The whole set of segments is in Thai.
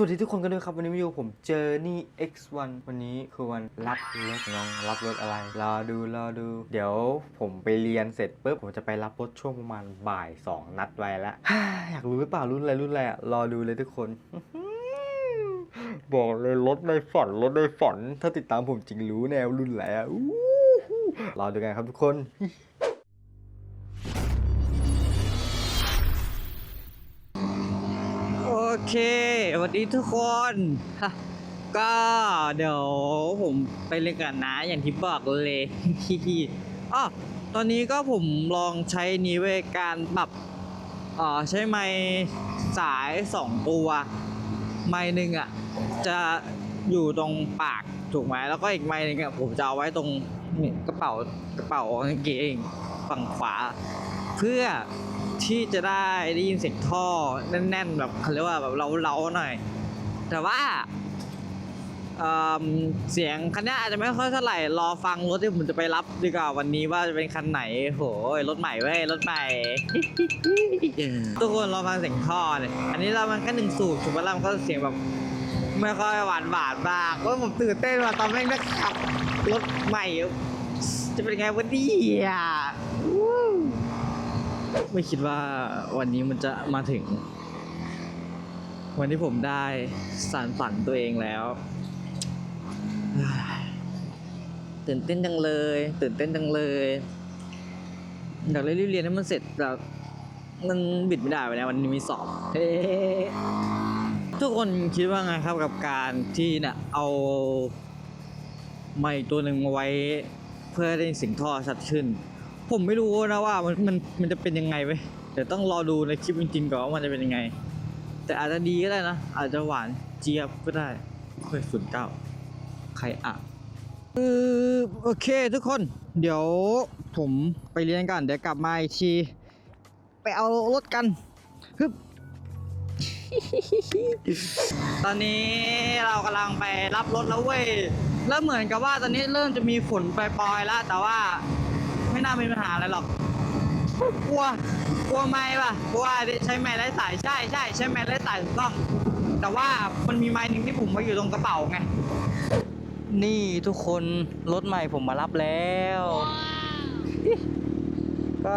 สวัสดีทุกคนกันด้วยครับ วันนี้มาอยู่ผมเจอนี่ X1 วันนี้คือวันรับรถน้องรับรถอะไรรอดูรอดู เดี๋ยวผมไปเรียนเสร็จปุ๊บผมจะไปรับรถช่วงประมาณบ่าย 2 นัดไว้แล้ว อยากรู้หรือเปล่ารุ่นอะไรรุ่นอะไรอะรอดูเลยทุกคน บอกเลยรถในฝันรถในฝัน ถ้าติดตามผมจริงรู้แนวรุ่นอะไรอะอู้หูรอดูกันครับทุกคนโอเค วัสดีทุกคนฮะก็เดี๋ยวผมไปเล่นกันนะอย่างที่บอกเลยอ๋อตอนนี้ก็ผมลองใช้นี้เว้ยการปรับเอ่อใช้ไม้สายสองตัว ไม้หนึ่งอะจะอยู่ตรงปากถูกไหมแล้วก็อีกไม้หนึ่งอะผมจะเอาไว้ตรงนี่กระเป๋ากระเป๋ากางเกงฝั่งขวา เพื่อ ที่จะได้ได้ยินเสียงท่อแน่นๆแบบเขาเรียกว่าแบบเล้าๆหน่อย แต่ว่าเเสียงคันนี้อาจจะไม่ค่อยเท่าไหร่รอฟังรถที่ผมจะไปรับดีกว่าวันนี้ว่าจะเป็นคันไหนโหยรถใหม่เว้ยรถใหม่ทุกคนรอฟังเสียงท่อเนี่ยอันนี้เรามันแค่หนึ่งสูบถูกปะล่ะมันก็เสียงแบบไม่ค่อยหวานหวานมากว่าผมตื่นเต้นว่ะตอนแม่งได้ขับรถใหม่ จะเป็นไงวันนี้อะ ไม่คิดว่าวันนี้มันจะมาถึง วันที่ผมได้สารฝันตัวเองแล้วตื่นเต้นจังเลย ตื่นเต้นจังเลยอยากเรีบๆเรียนให้มันเสร็จแต่มันบิดไม่ได้ไปแล้ววันนี้มีสอบเฮ้ทุกคนคิดว่าไงครับกับการที่เนี่ยเอาไม้ตัวหนึ่งมาไว้ เพื่อให้ได้สียงท่อชัดขึ้น ผมไม่รู้นะว่ามันมันมันจะเป็นยังไงเว้ยเดี๋ยวต้องรอดูในคลิปจริงๆก่อนว่ามันจะเป็นยังไง แต่อาจจะดีก็ได้นะ อาจจะหวานเจี๊ยบก็ได้ค่อยฝุ่นเก้าใครอะเออโอเคทุกคน เดี๋ยวผมไปเรียนกันเดี๋ยวกลับมาอีกที ไปเอารถกันฮึบตอนนี้เรากำลังไปรับรถแล้วเว้ยแล้วเหมือนกับว่าตอนนี้เริ่มจะมีฝนปล่อยๆแล้วแต่ว่า ไม่น่ามีปัญหาอะไรหรอก กลัว กลัวไม่ป่ะเพราะว่าใช้ไม้ไร้สายใช่ใช่ใช้ไม้ไร้สายถูกต้อง แต่ว่ามันมีไม้หนึ่งที่ผมมาอยู่ตรงกระเป๋าไง นี่ทุกคนรถใหม่ผมมารับแล้ว ก็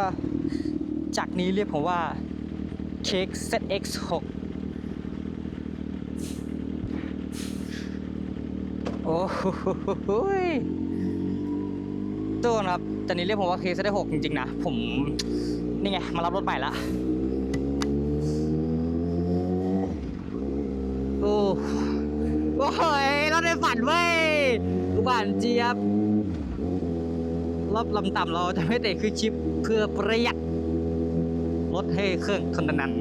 จากนี้เรียกผมว่าเค้ก ZX6 โอ้โห ตัวนะครับแตอนนี้เรียกผมว่าเค้ก ZX6 จริงๆนะ ผมนี่ไง มารับรถใหม่ละโอ้โอ้ยรถในฝันเว้ยหวานเจี๊ยบรอบลำต่ำเราจะไม่เตะคือชิปเพื่อประหยัดลดให้เครื่องทนนัน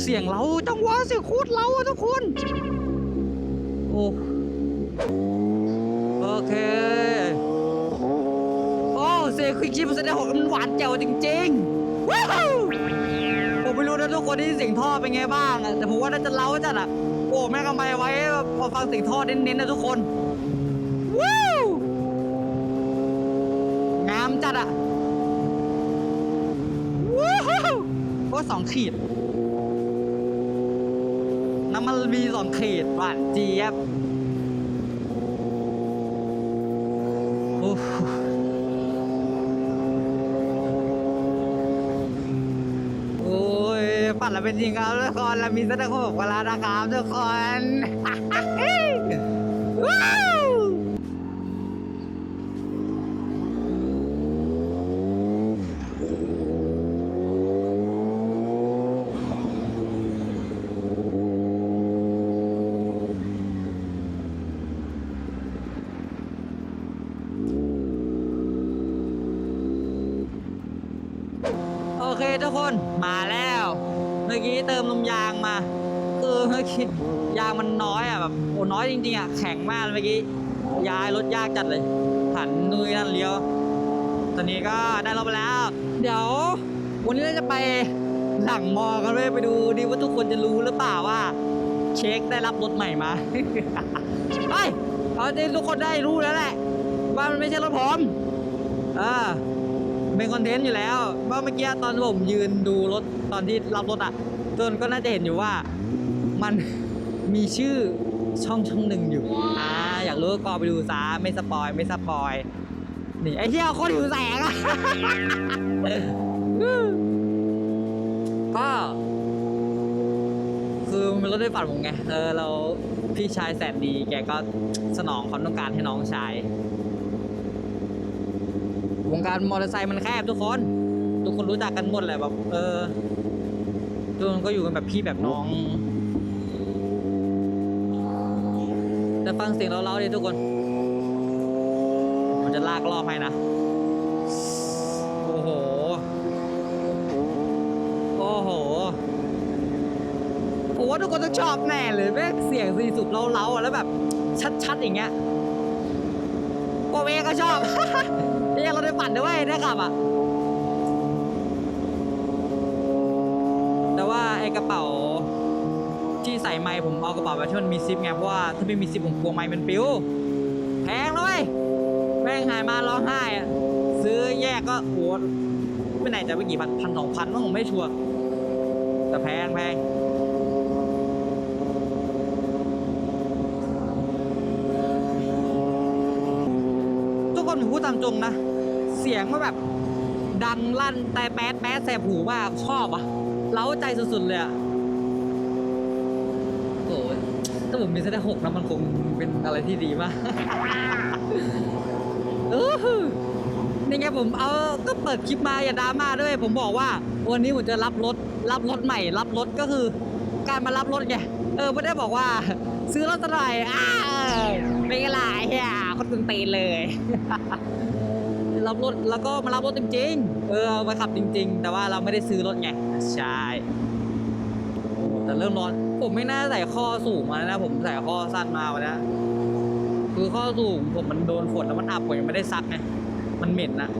เสียงเราจังหวะเสียงโคตรเราอะทุกคน โอ้เค โอ้เสียงคือชิปแสดงว่ามันหวานแจ๋วจริงๆว้าวผมไม่รู้นะทุกคนที่เสียงท่อเป็นไงบ้างอะแต่ผมว่าน่าจะเล้าจัดอะโอ้แม่กำไมไว้พอฟังเสียงท่อเน้นๆนะทุกคนว้าวงามจัดอะว้าวโอ้สองขีดน้ำมันมีสองขีดหวานเจี๊ยบ ฝันเราเป็นจริงครับทุกคนเรามีเส้นทางหกเวลานะครับทุกคนว้าวโอเคทุกคนมาแล้ว เมื่อกี้เติมลมยางมา คือเมื่อกี้ยางมันน้อยอะแบบโอ้น้อยจริงๆอะแข็งมากเมื่อกี้ย้ายรถยากจัดเลยผันนุยนั่นเลี้ยว ตอนนี้ก็ได้รถไปแล้ว เดี๋ยว วันนี้เราจะไปหลังมอกันเลยไปดูดิว่าทุกคนจะรู้หรือเปล่าว่า เช็คได้รับรถใหม่มาเฮ้ยเอาจริงทุกคนได้รู้แล้วแหละว่ามันไม่ใช่รถผม อ่า เป็นคอนเทนต์อยู่แล้วว่าเมื่อกี้ตอนผมยืนดูรถตอนที่รับรถอะทุกคนก็น่าจะเห็นอยู่ว่ามันมีชื่อช่องช่องหนึ่งอยู่อ่าอยากรู้ก็ไปดูซะไม่สปอยไม่สปอยนี่ไอ้เหี้ยโคตรหิวแสงอะก็คือมันรถได้ฝันผมไงเออเราพี่ชายแสนดีแกก็สนองความต้องการให้น้องชาย วงการมอเตอร์ไซค์มันแคบทุกคน ทุกคนรู้จักกันหมดแหละแบบเออทุกคนก็อยู่กันแบบพี่แบบน้อง แต่ฟังเสียงเราๆดิทุกคน มันจะลากรอบให้นะ โอ้โห โอ้โหผมว่าทุกคนต้องชอบแน่เลยแม่เสียงสีสุบเล้าๆแล้วแบบ ชัดๆอย่างเงี้ยโอเวก็ชอบ เนี่ยเราได้ปั่นด้วยได้ขับอะ แต่ว่าไอ้กระเป๋าที่ใส่ไม้ผมเอากระเป๋ามาที่มันมีซิปไง เพราะว่าถ้าไม่มีซิปผมกลัวไม้มันปิ้ว แพงเลย แม่งหายมาร้องไห้อะซื้อแยกก็โหไม่ไหนจะไปกี่พันพันสองพันว่าผมไม่ชัวร์แต่แพงแพงทุกคนผมพูด ตามตรงนะ เสียงมันแบบ ดังลั่นแต่แป๊ดแป๊ดแสบหูมากชอบอะ เล้าใจสุดๆเลยอะโอ้ยถ้าผมมีเซตหกนะมันคงเป็นอะไรที่ดีมากเออนี่ไงผมเอาก็เปิดคลิปมาอย่าดราม่าด้วย ผมบอกว่า วันนี้ผมจะรับรถรับรถใหม่ รับรถก็คือ การมารับรถไงเออไม่ได้บอกว่า ซื้อรถสักหน่อยอ้าวเป็นไงล่ะเฮียคนตึงตีนเลยรับรถแล้วก็มารับรถจริงๆ เออเอามาขับจริง ๆ แต่ว่าเราไม่ได้ซื้อรถไง ใช่ แต่เริ่มร้อน ผมไม่น่าใส่ข้อสูงมานะ ผมใส่ข้อสั้นมาวันนี้คือข้อสูงผมมันโดนฝนแล้วมันอับผมยังไม่ได้ซักไง มันเหม็นนะ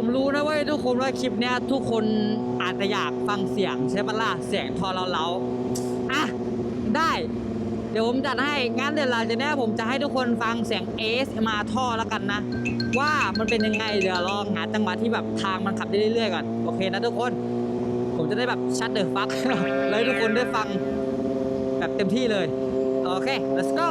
ผมรู้นะเว้ยทุกคนว่าคลิปเนี้ยทุกคนอาจจะอยากฟังเสียงใช่ปะล่ะเสียงทอเราเราๆอะได้ เดี๋ยวผมจัดให้งั้นเดี๋ยวหลังจากเนี้ยผมจะให้ทุกคนฟังเสียงเอสมาท่อแล้วกันนะ ว่ามันเป็นยังไงเดี๋ยวลองหาจังหวะที่แบบทางมันขับได้เรื่อยๆก่อนโอเคนะทุกคน ผมจะได้แบบชัดเดอะฟักเลยทุกคนได้ฟังแบบเต็มที่เลยโอเค let's go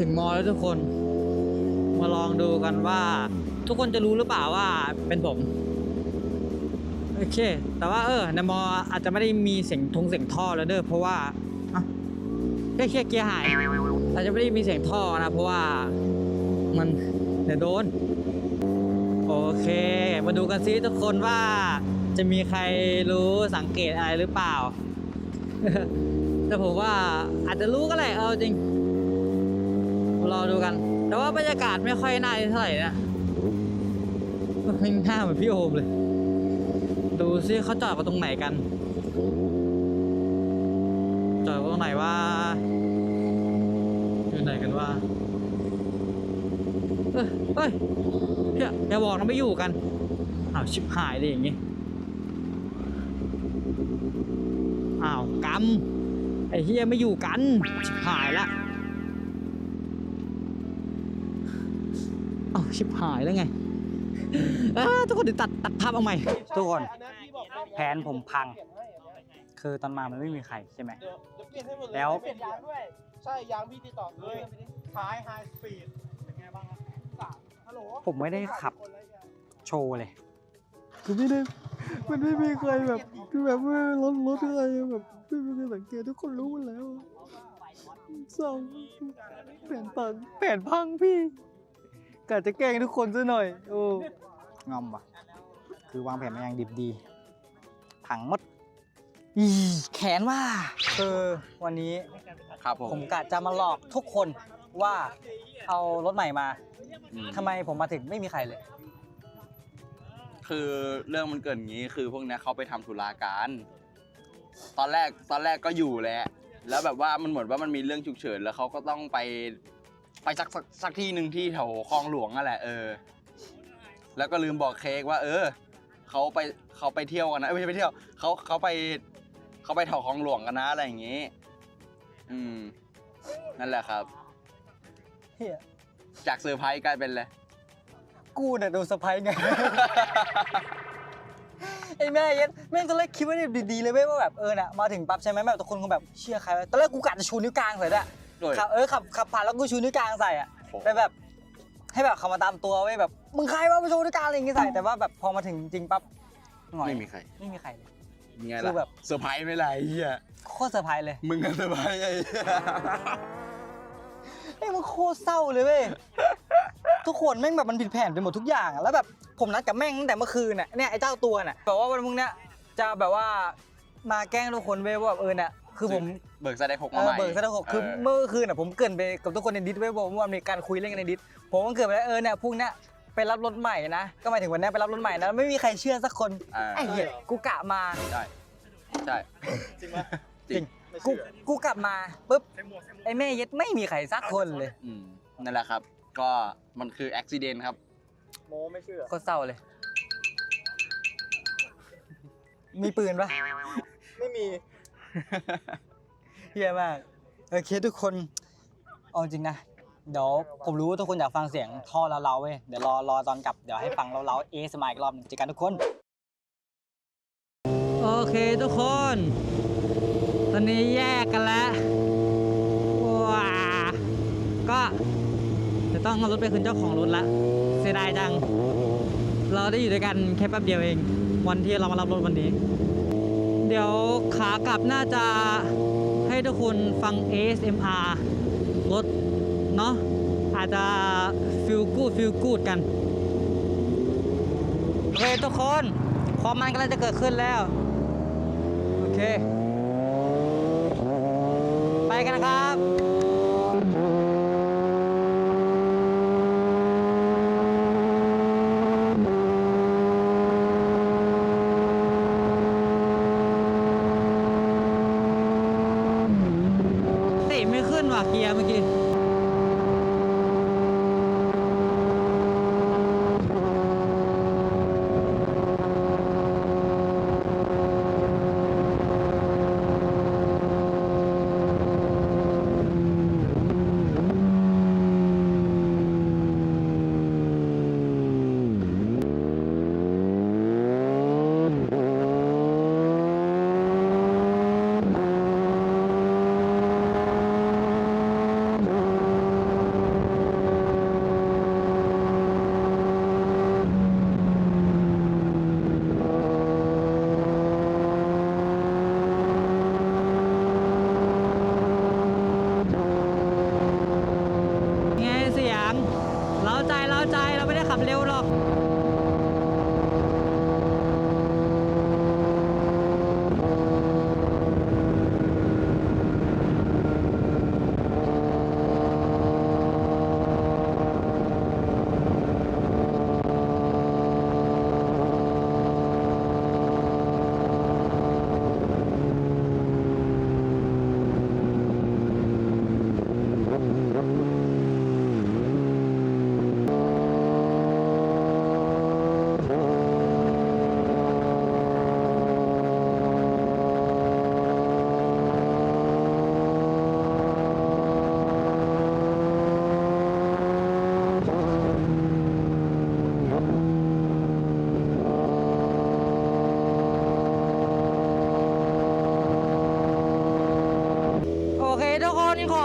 ถึงมอแล้วทุกคน มาลองดูกันว่า ทุกคนจะรู้หรือเปล่าว่าเป็นผม โอเค แต่ว่าเออในมออาจจะไม่ได้มีเสียงทงเสียงท่อแล้วเด้อเพราะว่าแค่แค่เกียร์หายอาจจะไม่ได้มีเสียงท่อนะเพราะว่ามันเดี๋ยวโดน โอเค มาดูกันซิทุกคนว่าจะมีใครรู้สังเกตอะไรหรือเปล่า แต่ผมว่าอาจจะรู้ก็แหละเอาจริง รอดูกัน แต่ว่าบรรยากาศไม่ค่อยน่าเท่าไหร่นะไม่น่าเหมือนพี่โอมเลย ดูซิเขาจอดกันตรงไหนกัน จอดกันตรงไหนว่าอยู่ไหนกันว่าเอ้ยเอ้ยอย่าอย่าบอกนะไม่อยู่กันอ้าวชิบหายเลยอย่างงี้อ้าวกำไอ้เฮียไม่อยู่กันชิบหายละอ้าว ชิบหายแล้วไงอ้าทุกคนเดี๋ยวตัดตัดภาพเอาใหม่ ทุกคน แผนผมพัง คือตอนมามันไม่มีใครใช่ไหม เดี๋ยวเดี๋ยวเปลี่ยนให้หมดเลยแล้ว เปลี่ยนยางด้วย ใช่ยางพี่ติดต่อเลยท้ายไฮสปีดเป็นไงบ้างครับสามฮัลโหลผมไม่ได้ขับคนละอย่างโชว์เลย คือไม่ได้มันไม่มีใครแบบคือแบบว่ารถรถอะไรแบบไม่มีใครสังเกตทุกคนรู้หมดแล้วสองแผนพังแผนพังพี่ กะจะแกล้งทุกคนซะหน่อย โอ้งอมว่ะ คือวางแผนมาอย่างดิบดีพังหมดอีแขนว่าคือวันนี้ครับผมผมกะจะมาหลอกทุกคนว่าเอารถใหม่มาอืมทำไมผมมาถึงไม่มีใครเลย คือเรื่องมันเกิดอย่างนี้คือพวกเนี้ยเขาไปทำธุระกันตอนแรกตอนแรกก็อยู่แหละแล้วแบบว่ามันเหมือนว่ามันมีเรื่องฉุกเฉินแล้วเขาก็ต้องไป ไปสักสักสักที่หนึ่งที่แถวคลองหลวงนั่นแหละเออ แล้วก็ลืมบอกเค้กว่า เออเขาไปเขาไปเที่ยวกันนะเอ้ยไม่ใช่ไปเที่ยวเขาเขาไปเขาไปแถวคลองหลวงกันนะอะไรอย่างงี้ อืม นั่นแหละครับ เฮียจากเซอร์ไพรส์กลายเป็นเลยกูเนี่ยโดนสะพายไง ไอ้แม่เย็นแม่งตอนแรกคิดว่าเนี่ยดีๆเลยเว้ยว่าแบบเออน่ะมาถึงปั๊บใช่ไหมแบบทุกคนคงแบบเชื่อใครวะตอนแรกกูกะจะชูนิ้วกลางใส่ด้วย โดยขับเออขับขับผ่านแล้วกูชูนิ้วกลางใส่อะโอ้โหแต่แบบ ให้แบบเขามาตามตัวเว้ยแบบมึงใครวะมาชูนิ้วกลางอะไรอย่างงี้ใส่แต่ว่าแบบพอมาถึงจริงปั๊บหน่อยไม่มีใครไม่มีใครเลยไงคืล่ะอแบบ เซอร์ไพรส์ไม่ไรเฮียโคตรเซอร์ไพรส์เลยมึงกันเซอร์ไพรส์ไงไอ้ยมันโคตรเศร้าเลยเว้ยทุกคนแม่งแบบมันผิดแผนไปหมดทุกอย่างอะแล้วแบบผมนัดกับแม่งตั้งแต่เมื่อคืนน่ะเนี่ยไอ้เจ้าตัวน่ะบอกว่าวันพรุ่งเนี้ยจะแบบว่ามาแกล้งทุกคนเว้ยว่าแบบเออเนี่ย คือผมเบิกแสดงหกเอมาอใหม่เบิกซะทั้งหกคือเเมื่อคืนน่ะผมเกรินไปกับทุกคนในดิสเว้ยบอกว่ามีการคุยเล่นกันในดิสผมก็เกรินไปแล้วเออเนี่ยพรุ่งเนี้ยไปรับรถใหม่นะ ก็หมายถึงวันเนี้ยไปรับรถใหม่นะไม่มีใครเชื่อสักคนอ่าไอ้เหี้ยกูกะมา ใช่ใช่ จริงไหมจริงกูกูกลับมาปุ๊บไอ้แม่เย็ดไม่มีใครสักคนเลยอืมนั่นแหละครับ ก็มันคืออุบิเหตุครับ โมไม่เชื่อโคตรเศร้าเลย มีปืนปะไม่มี เฮียมากโอเคทุกคนเอาจริงนะเดี๋ยวผมรู้ว่าทุกคนอยากฟังเสียงท่อแล้วเราๆเว้ยเดี๋ยวรอรอตอนกลับเดี๋ยวให้ฟังเราเราเอสมาอีกรอบหนึงเจอกันทุกคน โอเคทุกคน ตอนนี้แยกกันแล้วว้าก็จะต้องเอารถไปคืนเจ้าของรถละเสียดายจัง เราได้อยู่ด้วยกันแค่แป๊บเดียวเอง วันที่เรามารับรถวันนี้ เดี๋ยวขากลับน่าจะให้ทุกคนฟัง ASMR รถเนาะอาจจะฟิลกูดฟิลกูดกันโอเคทุกคนความมันกำลังจะเกิดขึ้นแล้ว โอเค ไปกันนะครับ ติ ไม่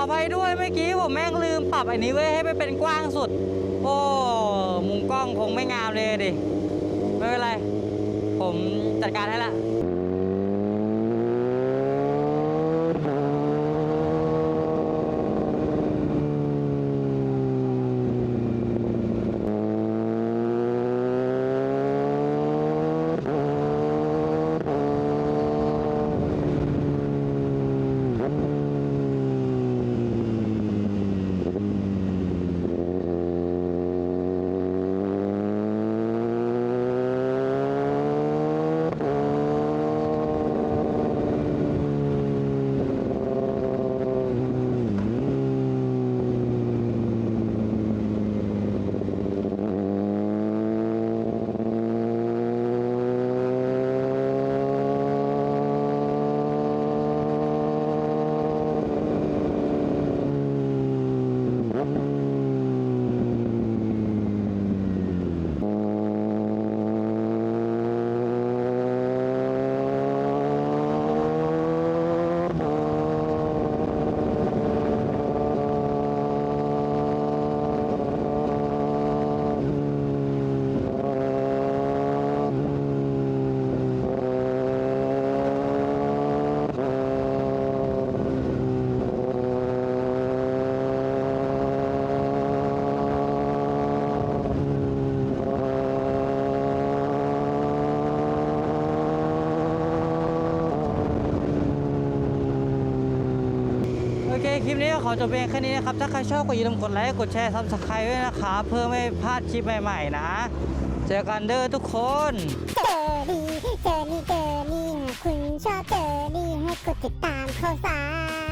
ออภัยด้วยเมื่อกี้ผมแม่งลืมปรับอันนี้ไว้ให้มันเป็นกว้างสุด โอ้มุมกล้องคงไม่งามเลยดิ ไม่เป็นไร ผมจัดการให้ละ นี้ก็ขอจบเพียงแค่นี้นะครับ ถ้าใครชอบก็อย่าลืมกดไลค์กดแชร์ซับสไครต์ด้วยนะครับ เพื่อไม่พลาดคลิปใหม่ๆนะ เจอกันเด้อทุกคนเจอดีเจอนี่เจอนี่หากคุณชอบเจอนี่ให้กดติดตามข่าวสาร